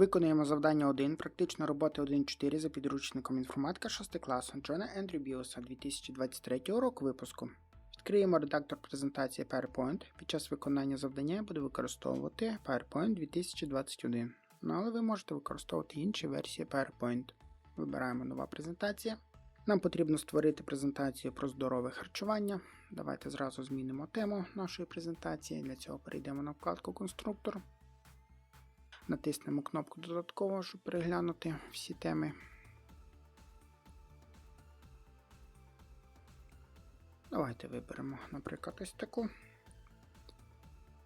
Виконуємо завдання 1, практична робота 1.4 за підручником інформатика 6 класу Джона Ендрю Біоса 2023 року випуску. Відкриємо редактор презентації PowerPoint. Під час виконання завдання я буду використовувати PowerPoint 2021. Ну, але ви можете використовувати інші версії PowerPoint. Вибираємо нова презентація. Нам потрібно створити презентацію про здорове харчування. Давайте зразу змінимо тему нашої презентації. Для цього перейдемо на вкладку Конструктор. Натиснемо кнопку додатково, щоб переглянути всі теми. Давайте виберемо, наприклад, ось таку.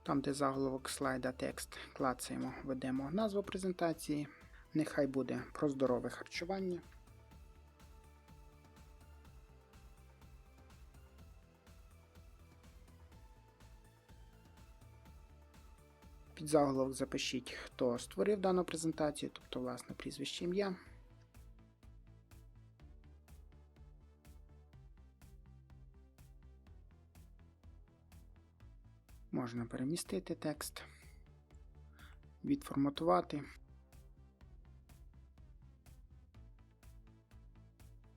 Там, де заголовок слайда текст, клацаємо, ведемо назву презентації. Нехай буде про здорове харчування. Під заголовок запишіть, хто створив дану презентацію, тобто, власне, прізвище ім'я. Можна перемістити текст, відформатувати.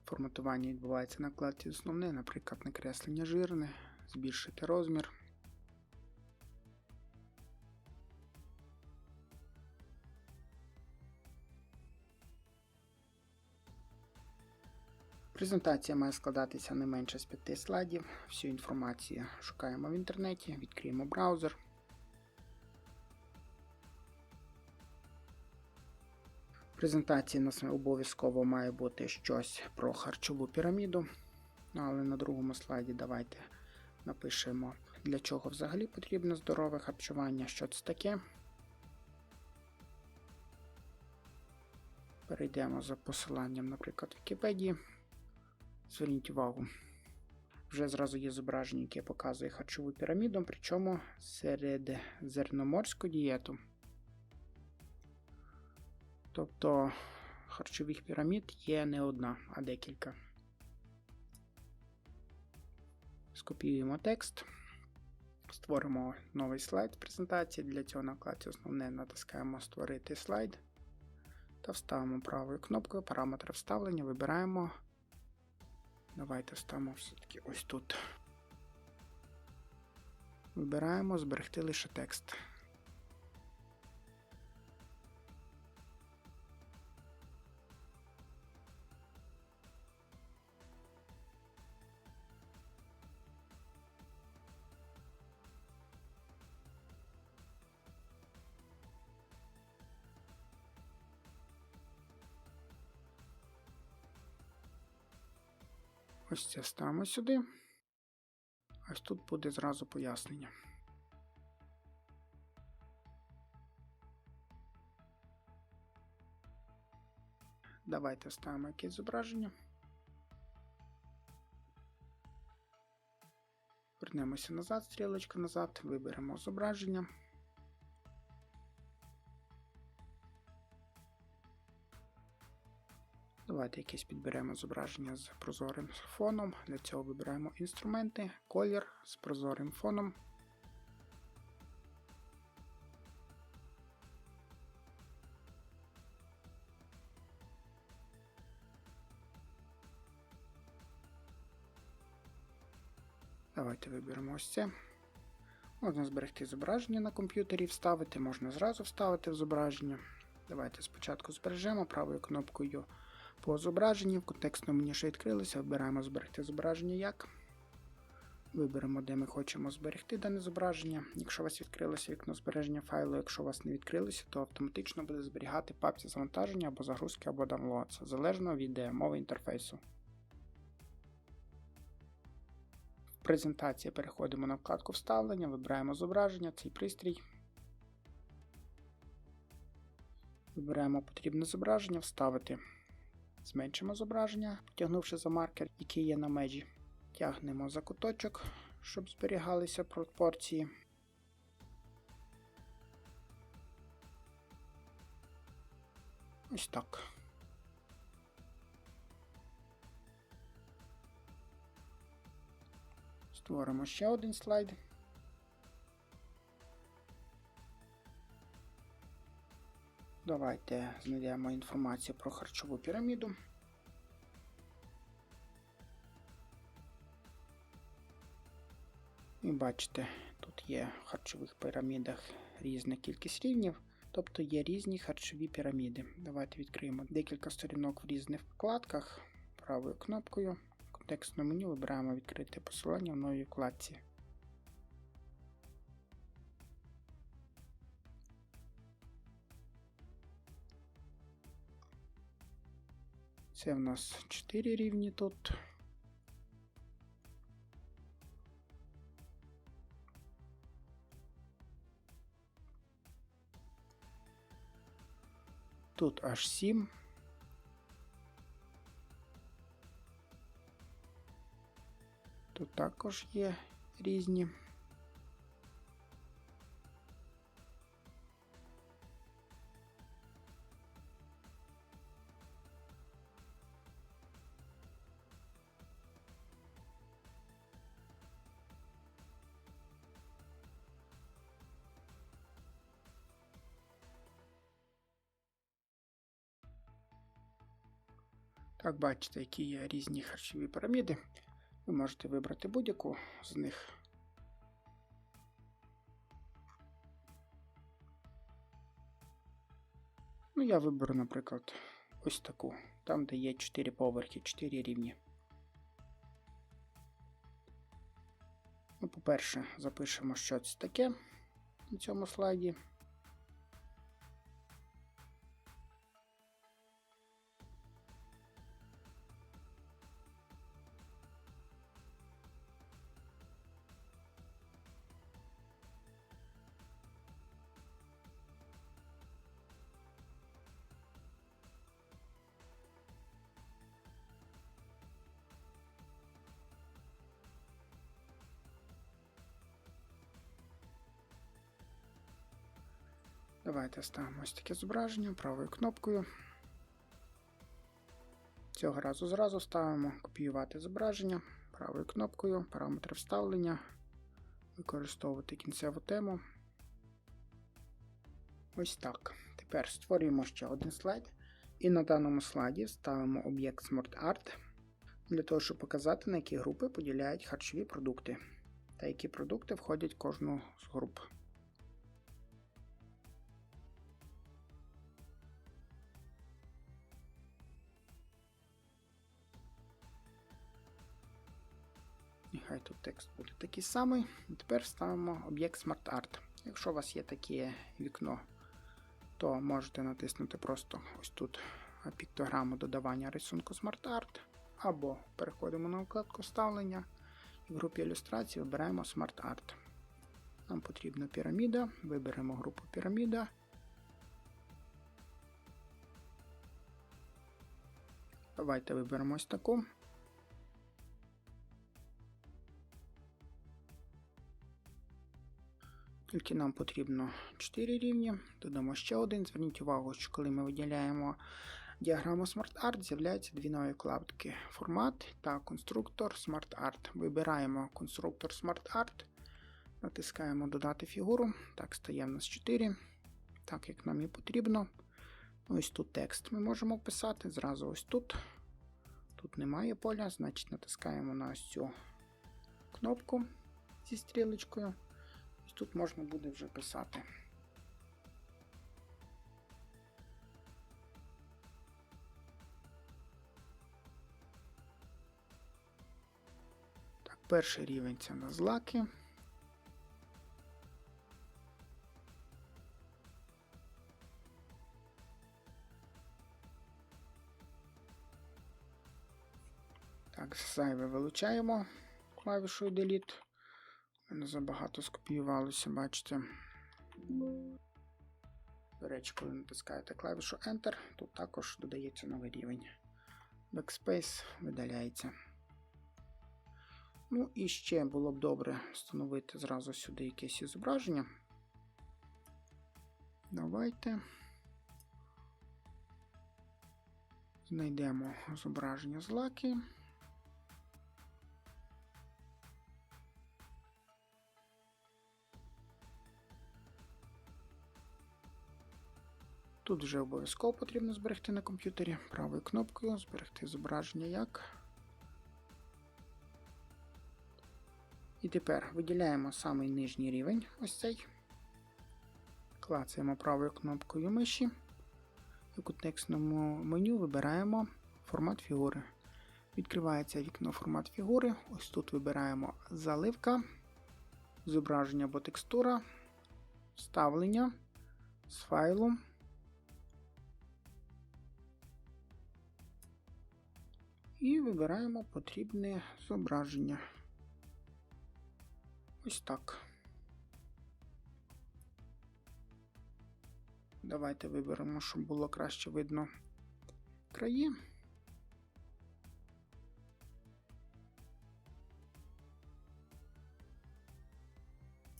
Форматування відбувається на вкладці основне, наприклад, накреслення жирне, збільшити розмір. Презентація має складатися не менше з 5 слайдів. Всю інформацію шукаємо в інтернеті, відкриємо браузер. В презентації у нас обов'язково має бути щось про харчову піраміду. Але на другому слайді давайте напишемо, для чого взагалі потрібно здорове харчування, що це таке. Перейдемо за посиланням, наприклад, Вікіпедії. Зверніть увагу, вже зразу є зображення, яке показує харчову піраміду, причому серед зерноморську дієту. Тобто харчових пірамід є не одна, а декілька. Скопіюємо текст, створимо новий слайд презентації. Для цього на основне натискаємо Створити слайд та вставимо правою кнопкою параметри вставлення, вибираємо. Давайте ставимо все-таки ось тут. Вибираємо зберегти лише текст. Ось це ставимо сюди. Ось тут буде зразу пояснення. Давайте ставимо якесь зображення. Вернемося назад, стрілочка назад, виберемо зображення. Давайте якесь підберемо зображення з прозорим фоном. Для цього вибираємо інструменти, колір з прозорим фоном. Давайте виберемо ось це. Можна зберегти зображення на комп'ютері, вставити, можна зразу вставити в зображення. Давайте спочатку збережемо правою кнопкою по зображенні. В контекстному меню що відкрилося, вибираємо зберегти зображення як. Виберемо, де ми хочемо зберегти дане зображення. Якщо у вас відкрилося вікно збереження файлу, якщо у вас не відкрилося, то автоматично буде зберігати папці завантаження або загрузки, або downloads, залежно від е, мови інтерфейсу. В презентації переходимо на вкладку вставлення, вибираємо зображення, цей пристрій. Вибираємо потрібне зображення, вставити. Зменшимо зображення, потягнувши за маркер, який є на межі. Тягнемо за куточок, щоб зберігалися пропорції. Ось так. Створимо ще один слайд. Давайте знайдемо інформацію про харчову піраміду. І бачите, тут є в харчових пірамідах різна кількість рівнів, тобто є різні харчові піраміди. Давайте відкриємо декілька сторінок в різних вкладках правою кнопкою. В контекстному меню вибираємо відкрити посилання в новій вкладці. Це в нас 4 рівні тут. Тут аж 7. Тут також є різні. Так, бачите, які є різні харчові піраміди. Ви можете вибрати будь-яку з них. Ну, я виберу, наприклад, ось таку, там, де є 4 поверхи, 4 рівні. Ну, по-перше, запишемо, що це таке на цьому слайді. Давайте ставимо ось таке зображення правою кнопкою. Цього разу зразу ставимо копіювати зображення правою кнопкою, параметри вставлення, використовувати кінцеву тему. Ось так. Тепер створюємо ще один слайд. І на даному слайді ставимо об'єкт SmartArt для того, щоб показати, на які групи поділяють харчові продукти та які продукти входять в кожну з груп. Тут текст буде такий самий. Тепер ставимо об'єкт SmartArt. Якщо у вас є таке вікно, то можете натиснути просто ось тут піктограму додавання рисунку SmartArt, або переходимо на вкладку вставлення і в групі ілюстрації вибираємо SmartArt. Нам потрібна піраміда, виберемо групу піраміда. Давайте виберемо ось таку. Тільки нам потрібно 4 рівні. Додамо ще один. Зверніть увагу, що коли ми виділяємо діаграму SmartArt, з'являються дві нові вкладки формат та конструктор SmartArt. Вибираємо конструктор SmartArt, натискаємо Додати фігуру. Так, стає в нас 4. Так, як нам і потрібно. Ось тут текст ми можемо вписати. Зразу ось тут. Тут немає поля, значить натискаємо на ось цю кнопку зі стрілочкою. Тут можна буде вже писати. Так, перший рівень це на злаки. Так, зайве вилучаємо клавішою Delete. Не забагато скопіювалося, бачите. До речі, коли натискаєте клавішу Enter, тут також додається новий рівень. Backspace видаляється. Ну і ще було б добре встановити зразу сюди якесь зображення. Давайте знайдемо зображення злаки. Тут вже обов'язково потрібно зберегти на комп'ютері правою кнопкою, зберегти зображення як. І тепер виділяємо самий нижній рівень, ось цей. Клацаємо правою кнопкою миші. В контекстному меню вибираємо формат фігури. Відкривається вікно формат фігури. Ось тут вибираємо заливка, зображення або текстура, вставлення з файлу. І вибираємо потрібне зображення. Ось так. Давайте виберемо, щоб було краще видно краї.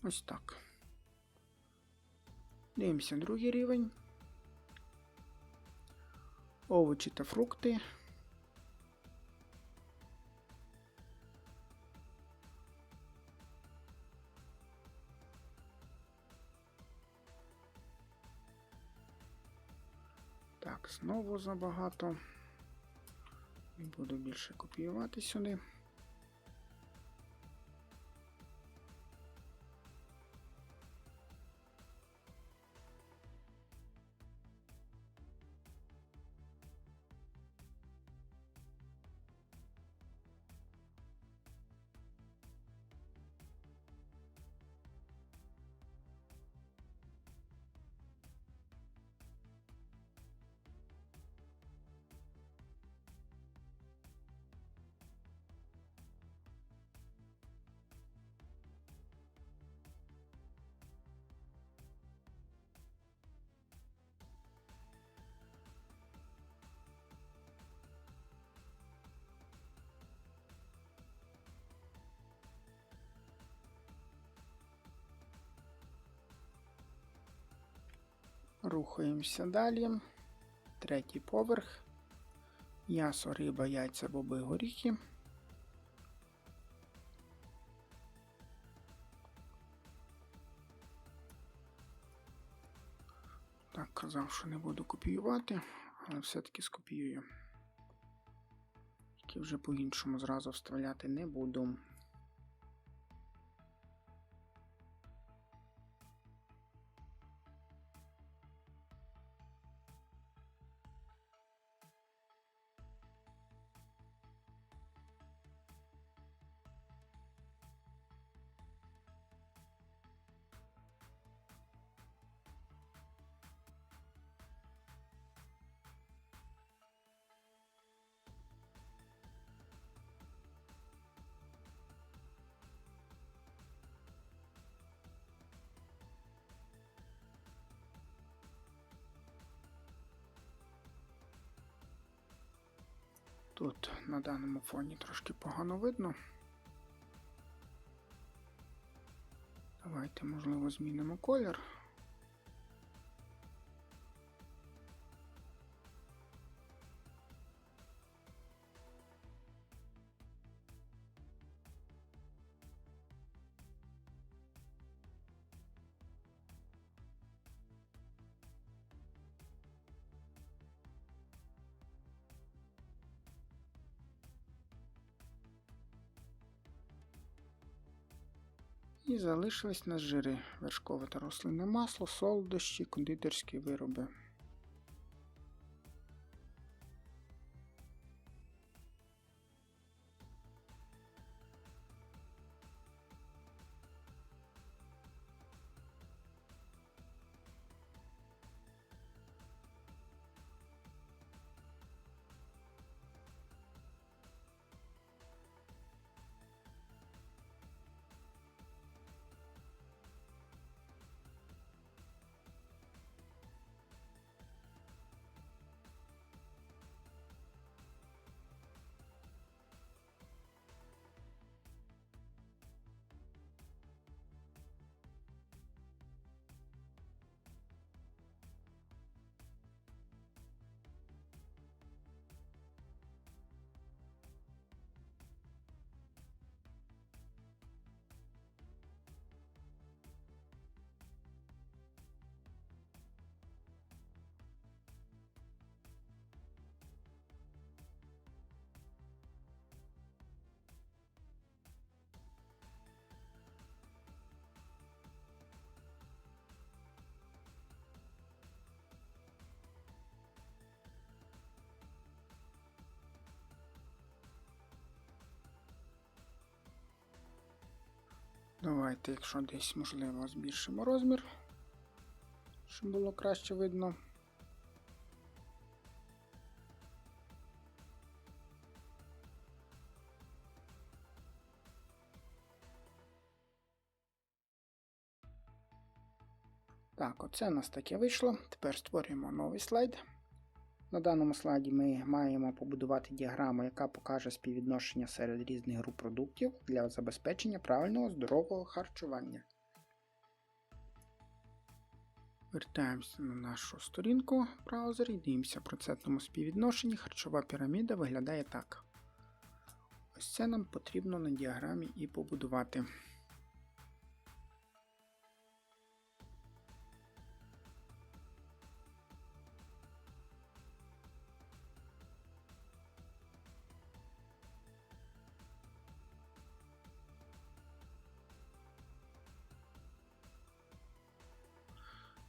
Ось так. Дивимося другий рівень. Овочі та фрукти. Знову забагато. Буду більше копіювати сюди. Рухаємося далі. Третій поверх. М'ясо, риба, яйця, боби, горіхи. Так, казав, що не буду копіювати, але все-таки скопіюю. Тільки вже по-іншому зразу вставляти не буду. На даному фоні трошки погано видно. Давайте, можливо, змінимо колір. І залишились на жири вершкове та рослинне масло, солодощі, кондитерські вироби. Давайте, якщо десь можливо, збільшимо розмір, щоб було краще видно. Так, оце у нас таке вийшло. Тепер створюємо новий слайд. На даному слайді ми маємо побудувати діаграму, яка покаже співвідношення серед різних груп продуктів для забезпечення правильного здорового харчування. Вертаємося на нашу сторінку браузер і дивимося в процентному співвідношенні. Харчова піраміда виглядає так. Ось це нам потрібно на діаграмі і побудувати.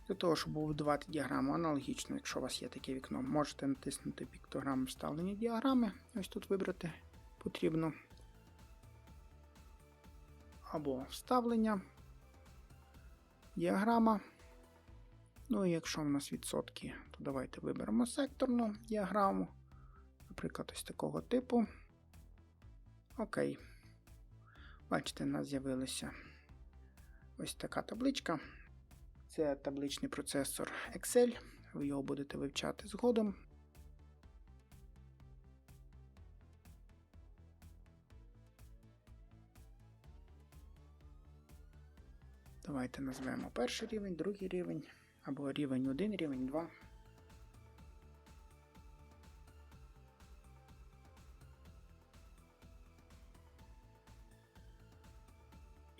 Для того, щоб побудувати діаграму аналогічно, якщо у вас є таке вікно, можете натиснути піктограму вставлення діаграми. Ось тут вибрати потрібно. Або вставлення, діаграма. Ну і якщо в нас відсотки, то давайте виберемо секторну діаграму. Наприклад, ось такого типу. Окей. Бачите, у нас з'явилася ось така табличка. Це табличний процесор Excel, ви його будете вивчати згодом. Давайте назвемо перший рівень, другий рівень, або рівень 1, рівень 2.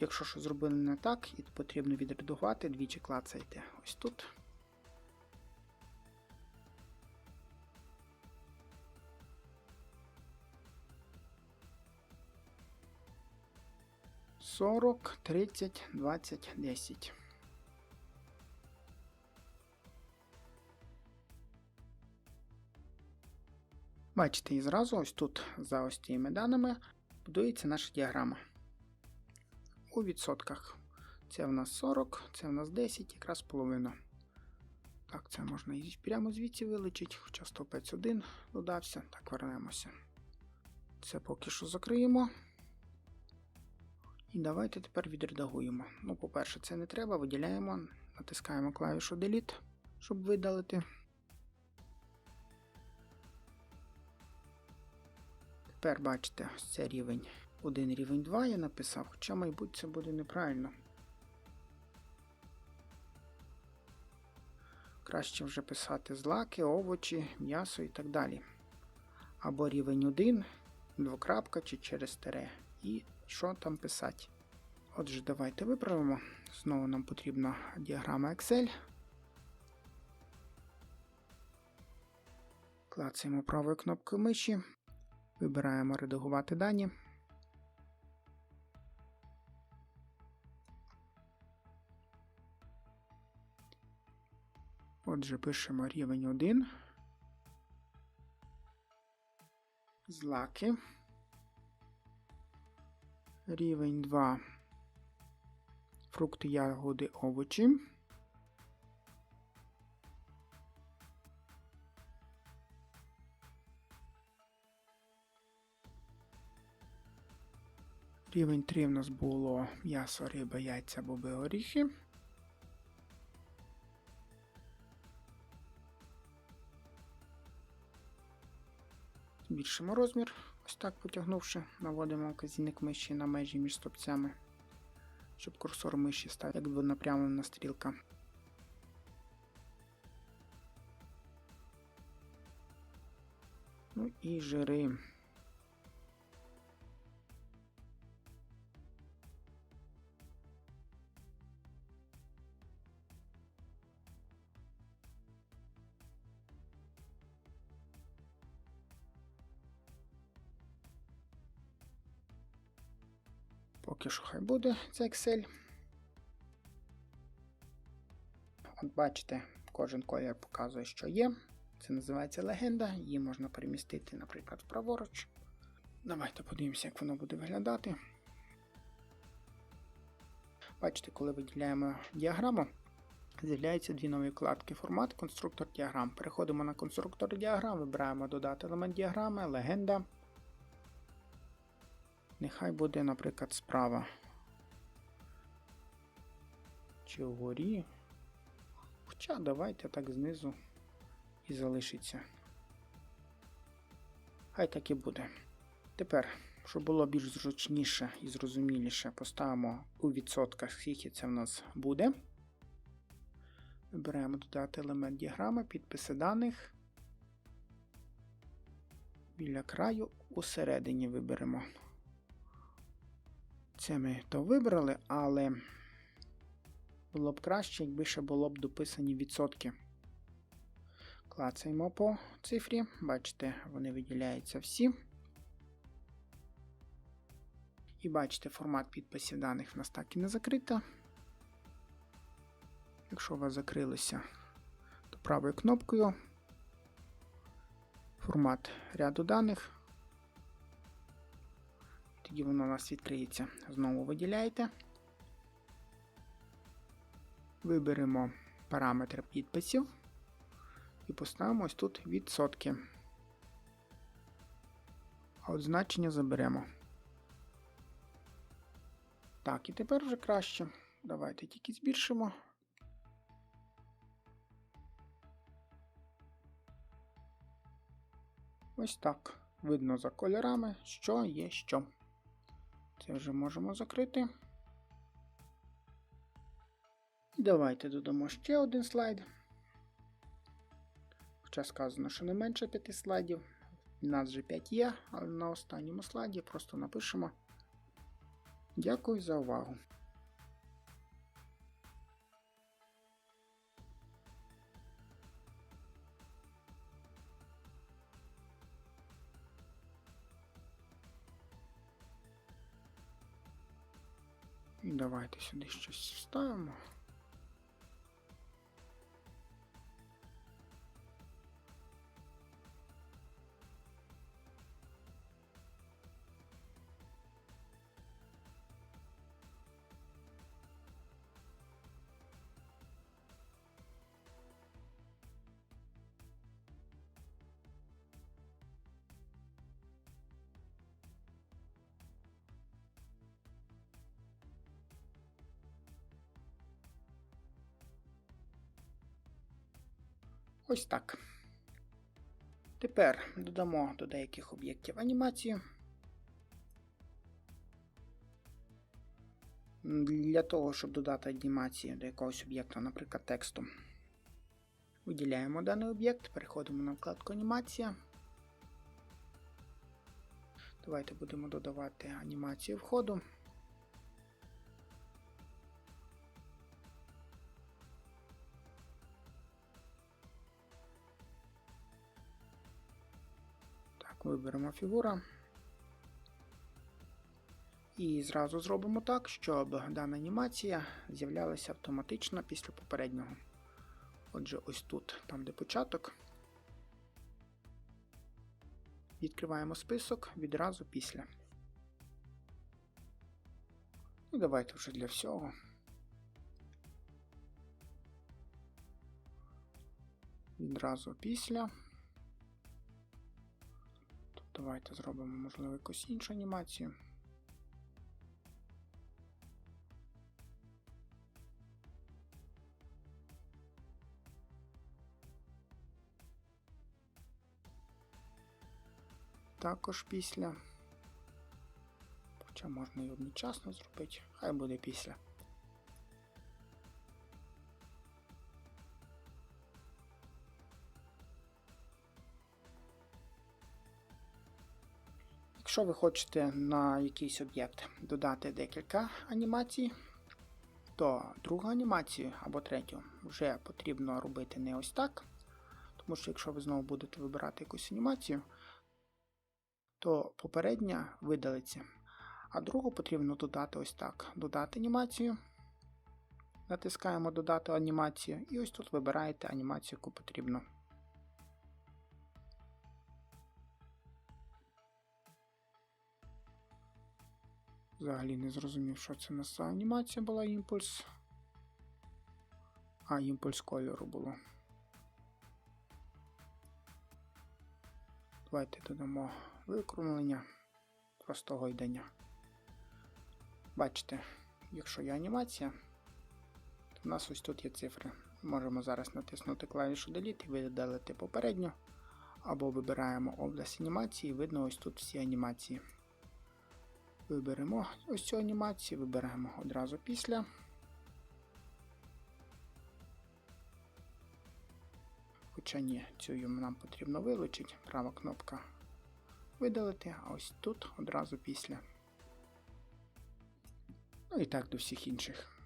Якщо що зробили не так, і потрібно відредагувати, двічі клацайте ось тут. Сорок, тридцять, двадцять, десять. Бачите, і зразу ось тут за ось цими даними будується наша діаграма у відсотках. Це в нас 40, це в нас 10, якраз половина. Так, це можна і прямо звідси вилучити, хоча стовпець 1 додався. Так, вернемося. Це поки що закриємо. І давайте тепер відредагуємо. Ну, по-перше, це не треба, виділяємо, натискаємо клавішу Delete, щоб видалити. Тепер бачите, ось це рівень один рівень 2 я написав, хоча, мабуть, це буде неправильно. Краще вже писати злаки, овочі, м'ясо і так далі. Або рівень 1, двокрапка чи через тире. І що там писати. Отже, давайте виправимо. Знову нам потрібна діаграма Excel. Клацаємо правою кнопкою миші. Вибираємо редагувати дані. Отже, пишемо рівень 1. Злаки. Рівень 2. Фрукти, ягоди, овочі. Рівень 3 в нас було м'ясо, риба, яйця, боби, горіхи. Збільшимо розмір, ось так потягнувши, наводимо вказівник миші на межі між стопцями, щоб курсор миші став як двонапрямлена стрілка. Ну і жири. Поки що хай буде це Excel. От бачите, кожен колір показує, що є. Це називається легенда, її можна перемістити, наприклад, праворуч. Давайте подивимося, як воно буде виглядати. Бачите, коли виділяємо діаграму, з'являються дві нові вкладки. Формат, конструктор діаграм. Переходимо на конструктор діаграм, вибираємо додати елемент діаграми, легенда. Нехай буде, наприклад, справа. Чи вгорі. Хоча давайте так знизу і залишиться. Хай так і буде. Тепер, щоб було більш зручніше і зрозуміліше, поставимо у відсотках, скільки це в нас буде. Вибираємо додати елемент діаграми, підписи даних. Біля краю усередині виберемо. Це ми то вибрали, але було б краще, якби ще було б дописані відсотки. Клацаємо по цифрі, бачите, вони виділяються всі. І бачите, формат підписів даних в нас так і не закрито. Якщо у вас закрилося, то правою кнопкою формат ряду даних. Тоді воно у нас відкриється. Знову виділяєте. Виберемо параметр підписів і поставимо ось тут відсотки. А от значення заберемо. Так, і тепер вже краще. Давайте тільки збільшимо. Ось так. Видно за кольорами, що є що. Це вже можемо закрити. Давайте додамо ще один слайд. Хоча сказано, що не менше 5 слайдів. У нас вже 5 є, але на останньому слайді просто напишемо. Дякую за увагу. Давайте сюди щось вставимо. Ось так. Тепер додамо до деяких об'єктів анімацію. Для того, щоб додати анімацію до якогось об'єкта, наприклад, тексту, виділяємо даний об'єкт, переходимо на вкладку Анімація. Давайте будемо додавати анімацію входу. Виберемо фігура. І зразу зробимо так, щоб дана анімація з'являлася автоматично після попереднього. Отже, ось тут, там де початок. Відкриваємо список відразу після. І давайте вже для всього. Відразу після. Давайте зробимо, можливо, якусь іншу анімацію. Також після. Хоча можна і одночасно зробити, хай буде після. Якщо ви хочете на якийсь об'єкт додати декілька анімацій, то другу анімацію або третю вже потрібно робити не ось так. Тому що якщо ви знову будете вибирати якусь анімацію, то попередня видалиться. А другу потрібно додати ось так. Додати анімацію. Натискаємо Додати анімацію, і ось тут вибираєте анімацію, яку потрібно. Взагалі не зрозумів, що це у нас анімація була імпульс. А, імпульс кольору було. Давайте додамо викромлення простого йдення. Бачите, якщо є анімація, то в нас ось тут є цифри. Можемо зараз натиснути клавішу Delete і видалити попередньо. Або вибираємо область анімації, видно ось тут всі анімації. Виберемо ось цю анімацію, виберемо одразу після. Хоча ні, цю нам потрібно вилучити. Права кнопка видалити, а ось тут одразу після. Ну і так до всіх інших.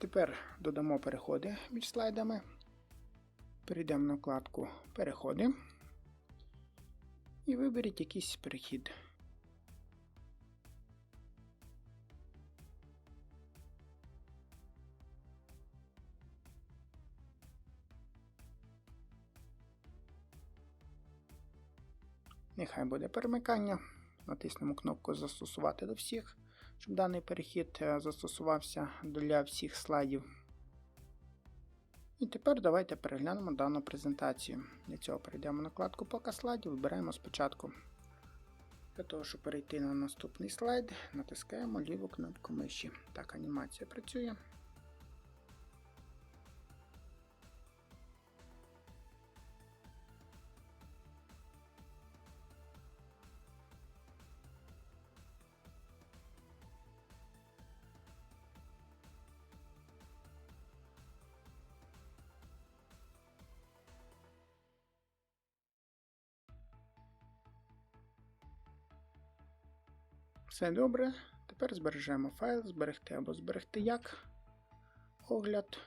Тепер додамо переходи між слайдами. Перейдемо на вкладку Переходи і виберіть якийсь перехід. Нехай буде перемикання. Натиснемо кнопку Застосувати до всіх щоб даний перехід е, застосувався для всіх слайдів. І тепер давайте переглянемо дану презентацію. Для цього перейдемо на вкладку Показ слайдів, вибираємо спочатку. Для того, щоб перейти на наступний слайд, натискаємо ліву кнопку миші. Так, анімація працює. Все добре. Тепер збережемо файл, зберегти або зберегти як. Огляд.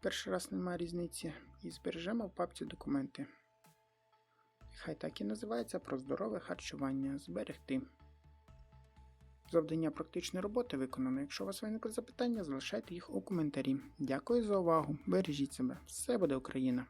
Перший раз немає різниці. І збережемо в папці документи. Хай так і називається про здорове харчування. Зберегти. Завдання практичної роботи виконано. Якщо у вас виникли запитання, залишайте їх у коментарі. Дякую за увагу. Бережіть себе. Все буде Україна!